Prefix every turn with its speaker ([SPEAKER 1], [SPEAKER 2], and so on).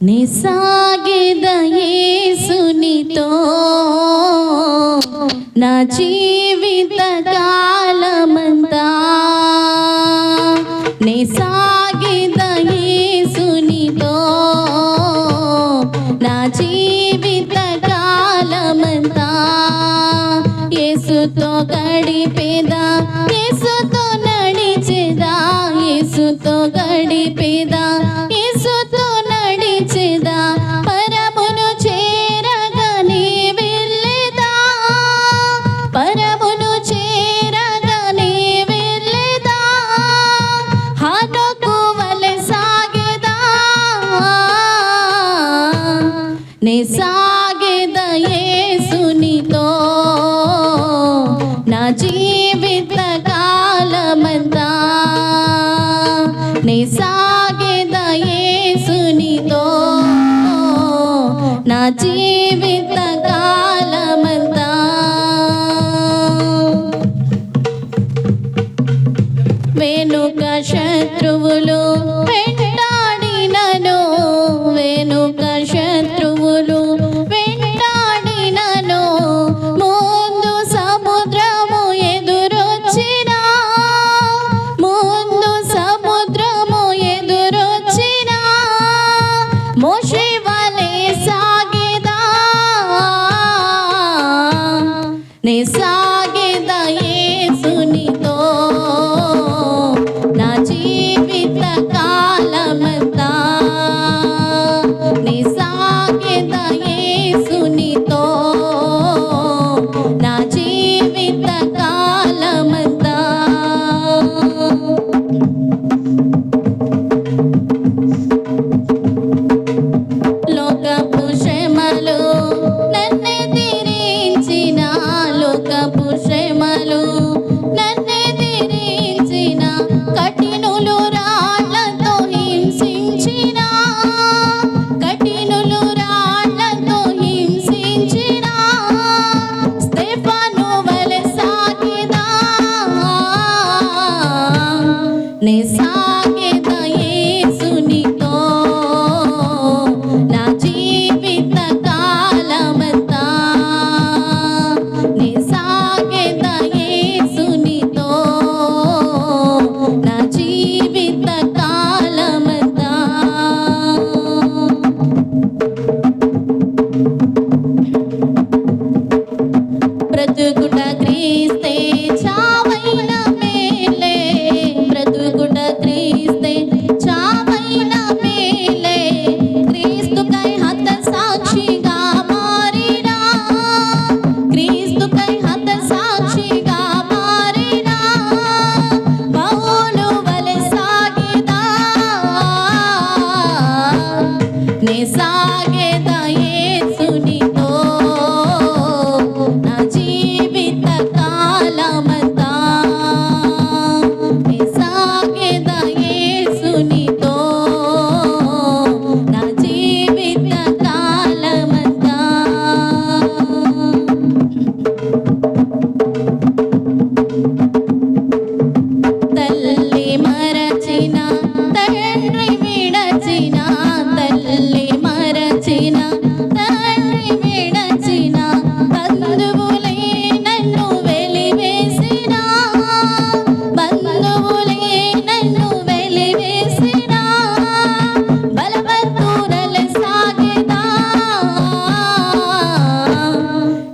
[SPEAKER 1] నిసాగిదయేసునితో నా జీవిత కాల సాగేదయేసునితో నా జీవిత కాలమంతా. నే సాగేదయేసునితో నా జీవిత కాలం ಸಾಗೆದಯೇ 你说
[SPEAKER 2] 你